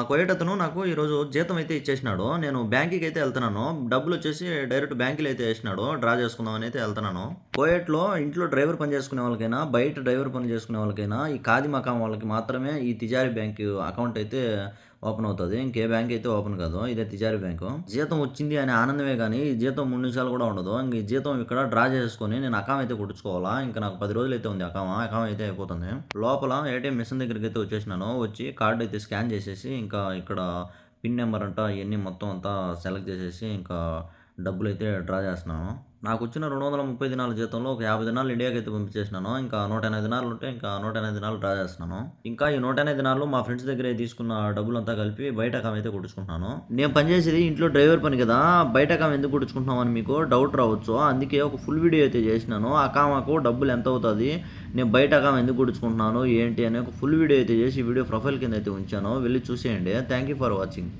ఆ కోయేటతను నాకు ఈరోజు జీతం అయితే ఇచ్చేసినాడు. నేను బ్యాంక్కి అయితే వెళ్తున్నాను. డబ్బులు వచ్చేసి డైరెక్ట్ బ్యాంకులో అయితే వేసినాడు. డ్రా చేసుకుందామని అయితే వెళ్తున్నాను. కోయేట్లో ఇంట్లో డ్రైవర్ పని చేసుకునే వాళ్ళకైనా బయట డ్రైవర్ పని చేసుకునే వాళ్ళకైనా ఈ ఖాదీ మకాం వాళ్ళకి మాత్రమే ఈ తిజారీ బ్యాంక్ అకౌంట్ అయితే ఓపెన్ అవుతుంది. ఇంకే బ్యాంక్ అయితే ఓపెన్ కాదు. ఇదే తిజారీ బ్యాంకు. జీతం వచ్చింది అనే ఆనందమే కానీ ఈ జీతం మూడు నిమిషాలు కూడా ఉండదు. ఇంక ఈ జీతం ఇక్కడ డ్రా చేసుకొని నేను అకామ్ అయితే కుట్టించుకోవాలా? ఇంకా నాకు పది రోజులు అయితే ఉంది అకామ అకామ అయితే అయిపోతుంది. లోపల ఏటీఎం మిషన్ దగ్గరికి అయితే వచ్చేసినాను. వచ్చి కార్డు అయితే స్కాన్ చేసేసి ఇంకా ఇక్కడ పిన్ నెంబర్ అంట ఇవన్నీ మొత్తం అంతా సెలెక్ట్ చేసేసి ఇంకా డబ్బులు అయితే డ్రా చేస్తున్నాను. నాకు వచ్చిన రెండు వందల ముప్పై దినాల జీతంలో ఒక యాభై దినాలు ఇండియాకి అయితే పంపించేసినాను. ఇంకా నూట ఎనభై దినాలు ఉంటే ఇంకా నూట ఎనభై దినాలు డ్రా చేస్తున్నాను. ఇంకా ఈ నూట ఎనభై దినాలు మా ఫ్రెండ్స్ దగ్గర తీసుకున్న డబ్బులంతా కలిపి బయట కామ్ అయితే కుట్టించుకుంటున్నాను. నేను పనిచేసేది ఇంట్లో డ్రైవర్ పని కదా బయట కామ్ ఎందుకు కుట్టించుకుంటున్నాం అని మీకు డౌట్ రావచ్చు. అందుకే ఒక ఫుల్ వీడియో అయితే చేసినాను. ఆ కామాకు డబ్బులు ఎంత అవుతుంది నేను బయట కామ్ ఎందుకు కుట్టించుకుంటున్నాను ఏంటి అనే ఒక ఫుల్ వీడియో అయితే చేసి వీడియో ప్రొఫైల్ కింద అయితే ఉంచాను. వెళ్ళి చూసేయండి. Thank you for watching.